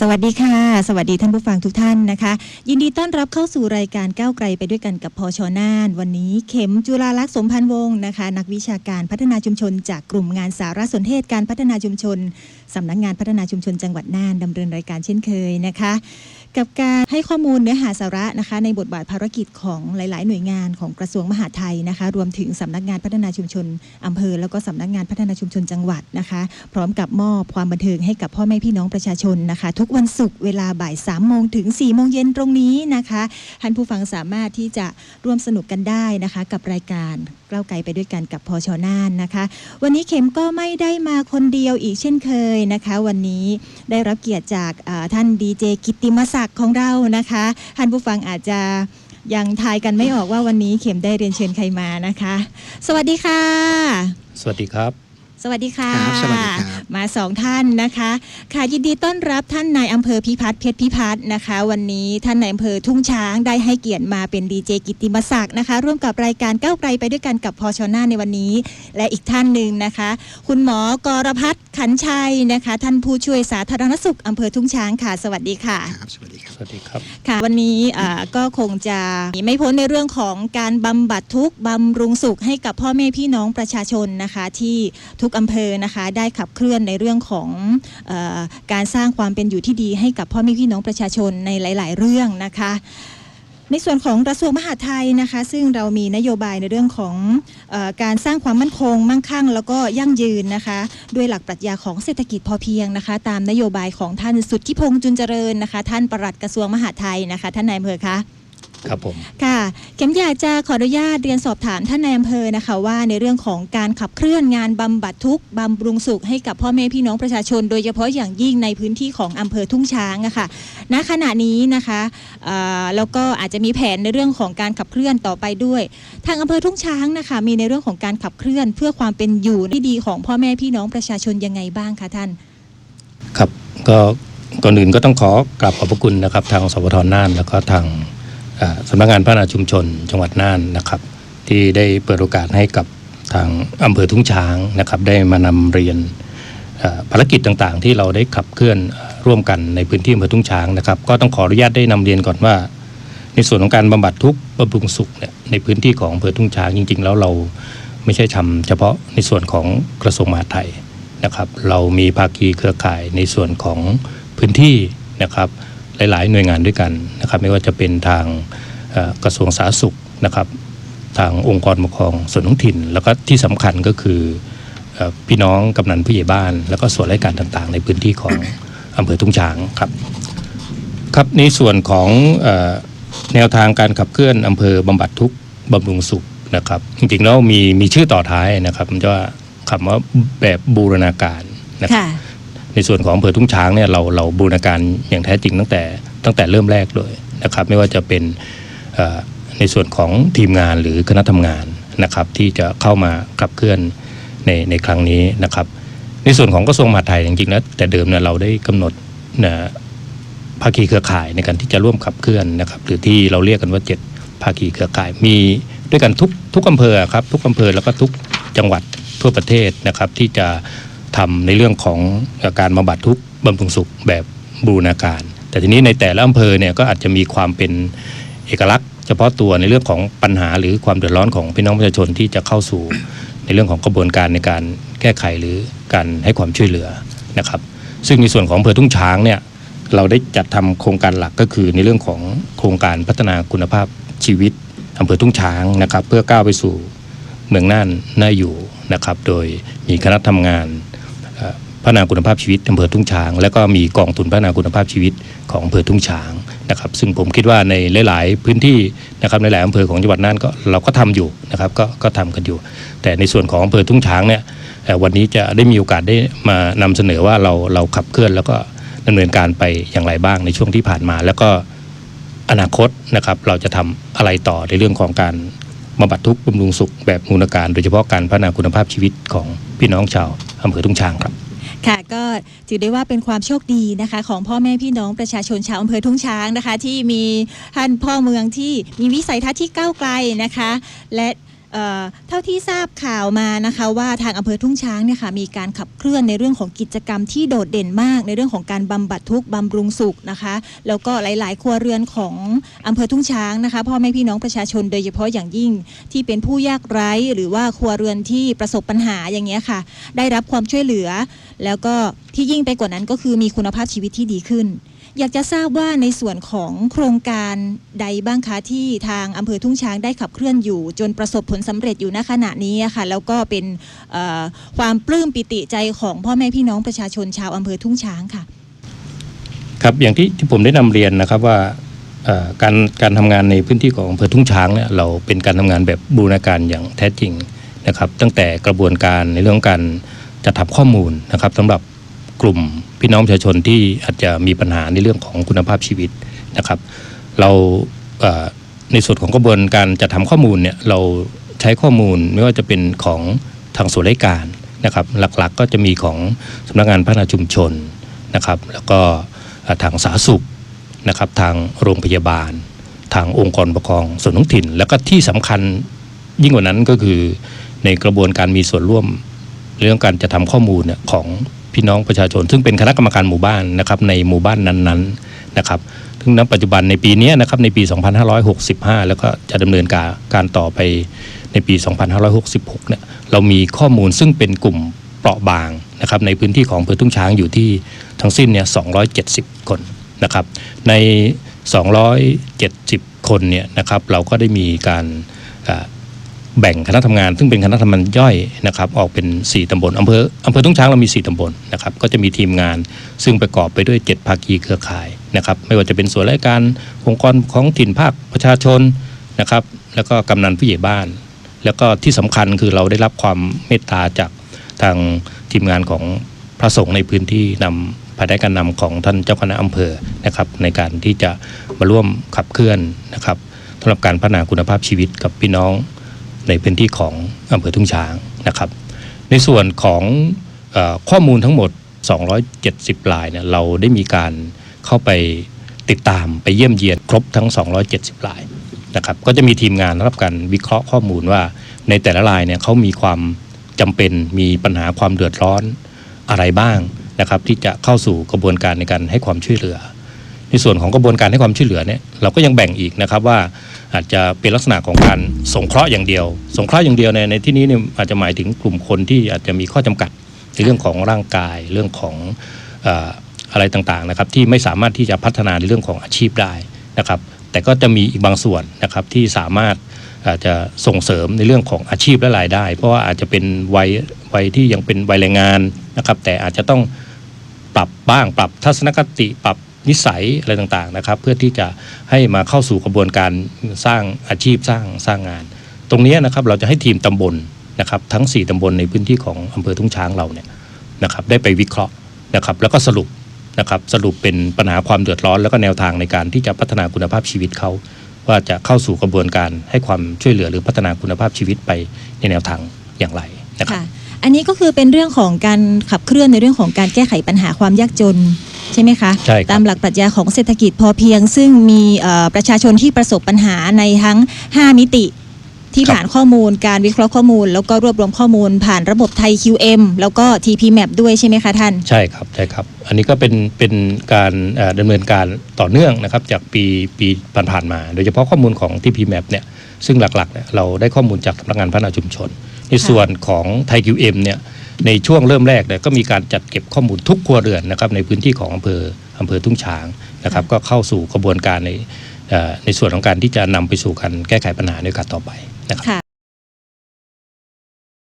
สวัสดีค่ะ สวัสดีท่านผู้ฟังทุกท่านนะคะ ยินดีต้อนรับเข้าสู่รายการก้าวไกลไปด้วยกันกับพอชอน่าน วันนี้เข็มจุฬาลักษณ์สมพันธ์วงศ์นะคะ นักวิชาการพัฒนาชุมชน จากกลุ่มงานสารสนเทศการพัฒนาชุมชนสำนักงานพัฒนาชุมชนจังหวัดน่านดำเนินรายการเช่นเคยนะคะ กับการให้ข้อมูลเนื้อหาสาระนะคะ ในบทบาทภารกิจของหลาย ๆ หน่วยงานของกระทรวงมหาดไทยนะคะ รวมถึงสำนักงานพัฒนาชุมชนอำเภอ แล้วก็สำนักงานพัฒนาชุมชนจังหวัดนะคะ พร้อมกับมอบความบันเทิงให้กับพ่อแม่พี่น้องประชาชนนะคะ ทุกวันศุกร์เวลาบ่าย3ามโมงถึง4ี่โมงเย็นตรงนี้นะคะท่านผู้ฟังสามารถที่จะร่วมสนุกกันได้นะคะ กับรายการกล้าไกลไปด้วยกันกับพอชอน่านนะคะ วันนี้เข็มก็ไม่ได้มาคนเดียวอีกเช่นเคยนะคะ วันนี้ได้รับเกียรติจากท่านดีเจกิตติมศักดิ์ของเรานะคะท่านผู้ฟังอาจจะยังทายกันไม่ออกว่าวันนี้เข็มได้เรียนเชิญใครมานะคะ สวัสดีค่ะ สวัสดีครับ สวัสดีค่ะครับสวัสดีครับ มาสองท่านนะคะ ค่ะยินดีต้อนรับท่านนายอำเภอพิพัฒน์เพชรพิพัฒน์นะคะ วันนี้ท่านนายอำเภอทุ่งช้างได้ให้เกียรติมาเป็นดีเจกิตติมศักดิ์นะคะ ร่วมกับรายการก้าวไกลไปด้วยกันกับพอชนาในวันนี้ และอีกท่านหนึ่งนะคะ คุณหมอกรพัฒน์ขันชัยนะคะ ท่านผู้ช่วยสาธารณสุขอำเภอทุ่งช้างค่ะ สวัสดีค่ะครับสวัสดีครับสวัสดีครับค่ะ วันนี้อ่าก็คงจะไม่พ้นในเรื่องของการบำบัดทุกข์บำรุงสุขให้กับพ่อแม่พี่น้องประชาชนนะคะ ที่ทุกอำเภอนะคะได้ขับเคลื่อนในเรื่องของออการสร้างความเป็นอยู่ที่ดีให้กับพ่อแม่พี่น้องประชาชนในหลาย ๆ เรื่องนะคะในส่วนของกระทรวงมหาดไทยนะคะ ซึ่งเรามีนโยบายในเรื่องของอการสร้างความมั่นคง มั่งคั่ง แล้วก็ยั่งยืนนะคะ ด้วยหลักปรัชญาของเศรษฐกิจพอเพียงนะคะ ตามนโยบายของท่านสุดที่พงษ์จุนเจริญนะคะ ท่านปลัดกระทรวงมหาดไทยนะคะ ท่านนายอำเภอคะ ครับผมค่ะเข็มอยากจะขออนุญาตเรียนสอบถามท่านนายอำเภอนะคะว่าในเรื่องของการขับเคลื่อนงานบำบัดทุกข์บำรุงสุขให้กับพ่อแม่พี่น้องประชาชน โดยเฉพาะอย่างยิ่งในพื้นที่ของอำเภอทุ่งช้างอะค่ะณขณะนี้นะคะเอ่อแล้วก็อาจจะมีแผนในเรื่องของการขับเคลื่อนต่อไปด้วย ทางอำเภอทุ่งช้างนะคะมีในเรื่องของการขับเคลื่อนเพื่อความเป็นอยู่ที่ดีของพ่อแม่พี่น้องประชาชนยังไงบ้างคะท่าน ครับก็ก่อนอื่นก็ต้องขอกราบขอบพระคุณนะครับ ทางสพทน่านแล้วก็ทางอ่า สำนักงานพัฒนาชุมชน จังหวัดน่านนะครับ ที่ได้เปิดโอกาสให้กับทางอำเภอทุ่งช้างนะครับ ได้มานำเรียนภารกิจต่างๆ ที่เราได้ขับเคลื่อนร่วมกันในพื้นที่อำเภอทุ่งช้างนะครับ ก็ต้องขออนุญาตได้นำเรียนก่อนว่า ในส่วนของการบำบัดทุกข์บำรุงสุขเนี่ยในพื้นที่ของอำเภอทุ่งช้างจริง ๆ แล้วเราไม่ใช่ทำเฉพาะในส่วนของกระทรวงมหาดไทยนะครับ เรามีภาคีเครือข่ายในส่วนของพื้นที่นะครับ หลาย ๆ หน่วยงานด้วยกันนะครับ ไม่ว่าจะเป็นทางกระทรวงสาธารณสุขนะครับ ทางองค์กรปกครองส่วนท้องถิ่น แล้วก็ที่สำคัญก็คือพี่น้องกำนันผู้ใหญ่บ้าน แล้วก็ส่วนราชการต่างๆ ในพื้นที่ของอำเภอทุ่งช้างครับครับในส่วนของอแนวทางการขับเคลื่อนอำเภอบำบัดทุกบำรุงสุขนะครับ จริงๆแล้วมีมีชื่อต่อท้ายนะครับมันจะว่าคำว่าแบบบูรณาการนะครับ ในส่วนของอำเภอทุ่งช้างเนี่ยเราเราบูรณาการอย่างแท้จริงตั้งแต่ตั้งแต่เริ่มแรกเลยนะครับไม่ว่าจะเป็นในส่วนของทีมงานหรือคณะทำงานนะครับที่จะเข้ามาขับเคลื่อนในในครั้งนี้นะครับในส่วนของกระทรวงมหาดไทยจริงๆแล้วแต่เดิมเนี่ยเราได้กำหนดนะภาคีเครือข่ายในการที่จะร่วมขับเคลื่อนนะครับหรือที่เราเรียกกันว่าเจ็ดภาคีเครือข่ายมีด้วยกันทุกทุกอำเภอครับทุกอำเภอแล้วก็ทุกจังหวัดทั่วประเทศนะครับที่จะ ทำในเรื่องของการบำบัดทุกบำรุงสุขแบบบูรณาการ แต่ทีนี้ในแต่ละอำเภอเนี่ยก็อาจจะมีความเป็นเอกลักษณ์ เฉพาะตัวในเรื่องของปัญหาหรือความเดือดร้อนของพี่น้องประชาชนที่จะเข้าสู่ในเรื่องของกระบวนการในการแก้ไขหรือการให้ความช่วยเหลือนะครับ ซึ่งในส่วนของอำเภอทุ่งช้างเนี่ยเราได้จัดทำโครงการหลักก็คือในเรื่องของโครงการพัฒนาคุณภาพชีวิตอำเภอทุ่งช้างนะครับ เพื่อก้าวไปสู่เมืองน่านน่าอยู่นะครับ โดยมีคณะทำงาน พัฒนาคุณภาพชีวิตอำเภอทุ่งช้าง แล้วก็มีกองทุนพัฒนาคุณภาพชีวิตของอำเภอทุ่งช้างนะครับ ซึ่งผมคิดว่าในหลาย ๆ พื้นที่นะครับในหลายอำเภอของจังหวัดน่านก็เราก็ทำอยู่นะครับก็ก็ทำกันอยู่ แต่ในส่วนของอำเภอทุ่งช้างเนี่ยวันนี้จะได้มีโอกาสได้มานำเสนอว่าเราเราขับเคลื่อนแล้วก็ดำเนินการไปอย่างไรบ้างในช่วงที่ผ่านมา แล้วก็อนาคตนะครับเราจะทำอะไรต่อในเรื่องของการบำบัดทุกข์บำรุงสุขแบบมูลการ โดยเฉพาะการพัฒนาคุณภาพชีวิตของพี่น้องชาวอำเภอทุ่งช้างครับ ค่ะก็ถือได้ว่าเป็นความโชคดีนะคะ ของพ่อแม่พี่น้องประชาชนชาวอำเภอทุ่งช้างนะคะ ที่มีท่านพ่อเมืองที่มีวิสัยทัศน์ที่ก้าวไกลนะคะ และ เท่าที่ทราบข่าวมานะคะว่าทางอำเภอทุ่งช้างเนี่ยค่ะมีการขับเคลื่อนในเรื่องของกิจกรรมที่โดดเด่นมาก ในเรื่องของการบำบัดทุกข์บำรุงสุขนะคะ แล้วก็หลาย ๆ ครัวเรือนของอำเภอทุ่งช้างนะคะพ่อแม่พี่น้องประชาชนโดยเฉพาะอย่างยิ่งที่เป็นผู้ยากไร้หรือว่าครัวเรือนที่ประสบปัญหาอย่างเงี้ยค่ะ ได้รับความช่วยเหลือ แล้วก็ที่ยิ่งไปกว่านั้นก็คือมีคุณภาพชีวิตที่ดีขึ้น อยากจะทราบว่าในส่วนของโครงการใดบ้างคะที่ทางอำเภอทุ่งช้างได้ขับเคลื่อนอยู่ จนประสบผลสำเร็จอยู่ณขณะนี้ค่ะ แล้วก็เป็นความปลื้มปิติใจของพ่อแม่พี่น้องประชาชนชาวอำเภอทุ่งช้างค่ะ ครับอย่างที่ที่ผมได้นำเรียนนะครับว่าการการทำงานในพื้นที่ของอำเภอทุ่งช้างเนี่ยเราเป็นการทำงานแบบบูรณาการอย่างแท้จริงนะครับ ตั้งแต่กระบวนการในเรื่องของการจัดทำข้อมูลนะครับสำหรับกลุ่ม พี่น้องประชาชนที่อาจจะมีปัญหาในเรื่องของคุณภาพชีวิตนะครับ เราในส่วนของกระบวนการจัดทำข้อมูลเนี่ยเราใช้ข้อมูลไม่ว่าจะเป็นของทางส่วนราชการนะครับ หลักๆก็จะมีของสำนักงานพัฒนาชุมชนนะครับ แล้วก็ทางสาธารณสุขนะครับทางโรงพยาบาล ทางองค์กรปกครองส่วนท้องถิ่น แล้วก็ที่สำคัญยิ่งกว่านั้นก็คือในกระบวนการมีส่วนร่วมเรื่องการจะทำข้อมูลเนี่ยของ พี่น้องประชาชน ซึ่งเป็นคณะกรรมการหมู่บ้านนะครับในหมู่บ้านนั้นๆนะครับซึ่งณปัจจุบันในปีนี้นะครับในปี 2565 แล้วก็จะดำเนินการการต่อไปในปี 2566 เนี่ยเรามีข้อมูลซึ่งเป็นกลุ่มเปราะบางนะครับในพื้นที่ของอำเภอทุ่งช้างอยู่ที่ทั้งสิ้นเนี่ย 270 คนนะครับใน 270 คนเนี่ยนะครับเราก็ได้มีการ แบ่งคณะทำงาน ซึ่งเป็นคณะทำงานย่อยนะครับออกเป็น 4ตำบลอำเภออำเภอทุ่งช้างเรามี 4ตำบลนะครับก็จะมีทีมงาน ซึ่งประกอบไปด้วย 7ภาคีเครือข่ายนะครับไม่ว่าจะเป็นส่วนราชการองค์กรของถิ่นภาคประชาชนนะครับแล้วก็กำนันผู้ใหญ่บ้าน แล้วก็ที่สำคัญคือเราได้รับความเมตตาจากทางทีมงานของพระสงฆ์ในพื้นที่นำภายใต้การนำของท่านเจ้าคณะอำเภอนะครับในการที่จะมาร่วมขับเคลื่อนนะครับสำหรับการพัฒนาคุณภาพชีวิตกับพี่น้อง ในพื้นที่ของอำเภอทุ่งช้างนะครับ ในส่วนของอข้อมูลทั้งหมด 270ลายเนี่ยเราได้มีการเข้าไปติดตามไปเยี่ยมเยียนครบทั้ง 270ลายนะครับก็จะมีทีมงานรับการวิเคราะห์ข้อมูลว่า ในแต่ละลายเนี่ยเขามีความจำเป็นมีปัญหาความเดือดร้อนอะไรบ้างนะครับ ที่จะเข้าสู่กระบวนการในการให้ความช่วยเหลือ ในส่วนของกระบวนการให้ความช่วยเหลือเนี่ยเราก็ยังแบ่งอีกนะครับว่าอาจจะเป็นลักษณะของการสงเคราะห์อย่างเดียว สงเคราะห์อย่างเดียวในในที่นี้เนี่ยอาจจะหมายถึงกลุ่มคนที่อาจจะมีข้อจำกัดในเรื่องของร่างกายเรื่องของเอ่ออะไรต่างๆนะครับที่ไม่สามารถที่จะพัฒนาในเรื่องของอาชีพได้นะครับ แต่ก็จะมีอีกบางส่วนนะครับที่สามารถอาจจะส่งเสริมในเรื่องของอาชีพและรายได้ เพราะว่าอาจจะเป็นวัยวัยที่ยังเป็นวัยแรงงานนะครับ แต่อาจจะต้องปรับบ้างปรับทัศนคติปรับ นิสัยอะไรต่างๆนะครับ เพื่อที่จะให้มาเข้าสู่กระบวนการสร้างอาชีพสร้างสร้างงาน ตรงนี้นะครับเราจะให้ทีมตำบลนะครับทั้ง 4ตำบลในพื้นที่ของอำเภอทุ่งช้างเราเนี่ยนะครับได้ไปวิเคราะห์นะครับแล้วก็สรุปนะครับสรุปเป็นปัญหาความเดือดร้อน แล้วก็แนวทางในการที่จะพัฒนาคุณภาพชีวิตเขาว่าจะเข้าสู่กระบวนการให้ความช่วยเหลือหรือพัฒนาคุณภาพชีวิตไปในแนวทางอย่างไรนะครับอันนี้ก็คือเป็นเรื่องของการขับเคลื่อนในเรื่องของการแก้ไขปัญหาความยากจน ใช่ไหมคะใช่ครับตามหลักปรัชญาของเศรษฐกิจพอเพียง ซึ่งมีเอ่อประชาชนที่ประสบปัญหาในทั้ง 5 มิติ ที่ผ่านข้อมูลการวิเคราะห์ข้อมูล แล้วก็รวบรวมข้อมูลผ่านระบบไทย QM แล้วก็ TP Map ด้วยใช่ไหมคะท่าน ใช่ครับใช่ครับ อันนี้ก็เป็นเป็นการเอ่อดำเนินการต่อเนื่องนะครับจากปีปีผ่านๆมา โดยเฉพาะข้อมูลของ TP Map เนี่ยซึ่งหลักๆเนี่ยเราได้ข้อมูลจากสำนักงานพัฒนาชุมชน ในส่วนของไทย QM เนี่ย ในช่วงเริ่มแรกเนี่ยก็มีการจัดเก็บข้อมูลทุกครัวเรือนนะครับในพื้นที่ของอำเภออำเภอทุ่งช้างนะครับก็เข้าสู่กระบวนการในเอ่อในส่วนของการที่จะนำไปสู่การแก้ไขปัญหาในโอกาสต่อไปนะครับ ค่ะ